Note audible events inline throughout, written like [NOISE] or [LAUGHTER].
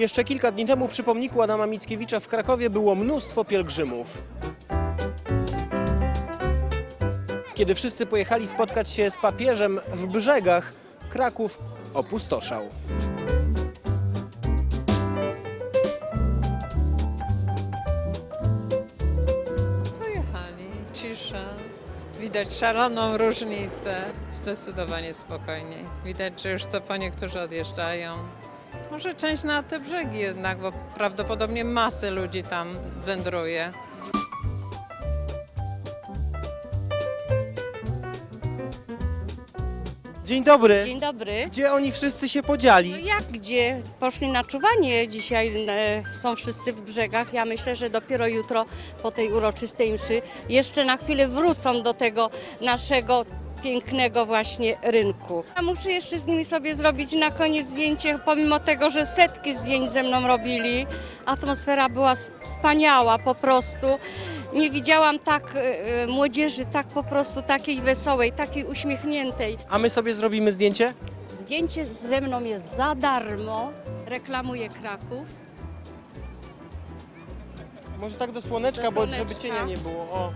Jeszcze kilka dni temu przy pomniku Adama Mickiewicza w Krakowie było mnóstwo pielgrzymów. Kiedy wszyscy pojechali spotkać się z papieżem w brzegach, Kraków opustoszał. Pojechali, cisza. Widać szaloną różnicę. Zdecydowanie spokojniej. Widać, że już co po niektórzy odjeżdżają. Może część na te brzegi jednak, bo prawdopodobnie masy ludzi tam wędruje. Dzień dobry. Dzień dobry. Gdzie oni wszyscy się No podzieli? jak gdzie? Poszli na czuwanie. Dzisiaj e, są wszyscy w brzegach. Ja myślę, że dopiero jutro po tej uroczystej mszy jeszcze na chwilę wrócą do tego naszego pięknego właśnie rynku. Ja muszę jeszcze z nimi sobie zrobić na koniec zdjęcie, pomimo tego, że setki zdjęć ze mną robili. Atmosfera była wspaniała po prostu. Nie widziałam tak e, młodzieży, tak po prostu takiej wesołej, takiej uśmiechniętej. A my sobie zrobimy zdjęcie? Zdjęcie ze mną jest za darmo. Reklamuje Kraków. Może tak do słoneczka, Do bo żeby słoneczka. cienia nie było. O.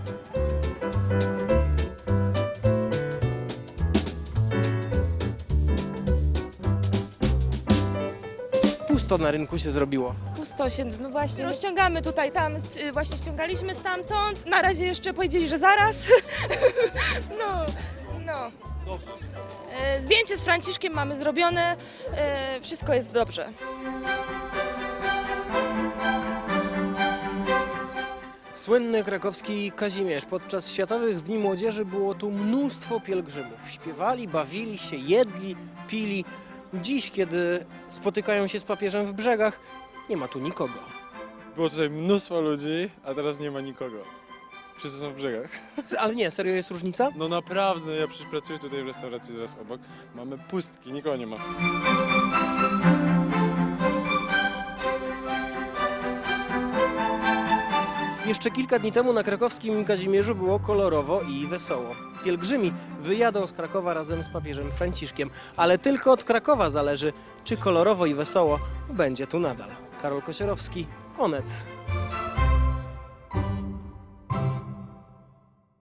Pusto na rynku się zrobiło. Pusto się, no właśnie, rozciągamy tutaj, tam y, właśnie ściągaliśmy stamtąd. Na razie jeszcze powiedzieli, że zaraz. [LAUGHS] No, no. E, Zdjęcie z Franciszkiem mamy zrobione, e, wszystko jest dobrze. Słynny krakowski Kazimierz. Podczas Światowych Dni Młodzieży było tu mnóstwo pielgrzymów. Śpiewali, bawili się, jedli, pili. Dziś, kiedy spotykają się z papieżem w brzegach, nie ma tu nikogo. Było tutaj mnóstwo ludzi, a teraz nie ma nikogo. Wszyscy są w brzegach. [LAUGHS] Ale nie, serio jest różnica? No naprawdę, ja przecież pracuję tutaj w restauracji zaraz obok. Mamy pustki, nikogo nie ma. Jeszcze kilka dni temu na krakowskim Kazimierzu było kolorowo i wesoło. Pielgrzymi wyjadą z Krakowa razem z papieżem Franciszkiem, ale tylko od Krakowa zależy, czy kolorowo i wesoło będzie tu nadal. Karol Kosiorowski, Onet.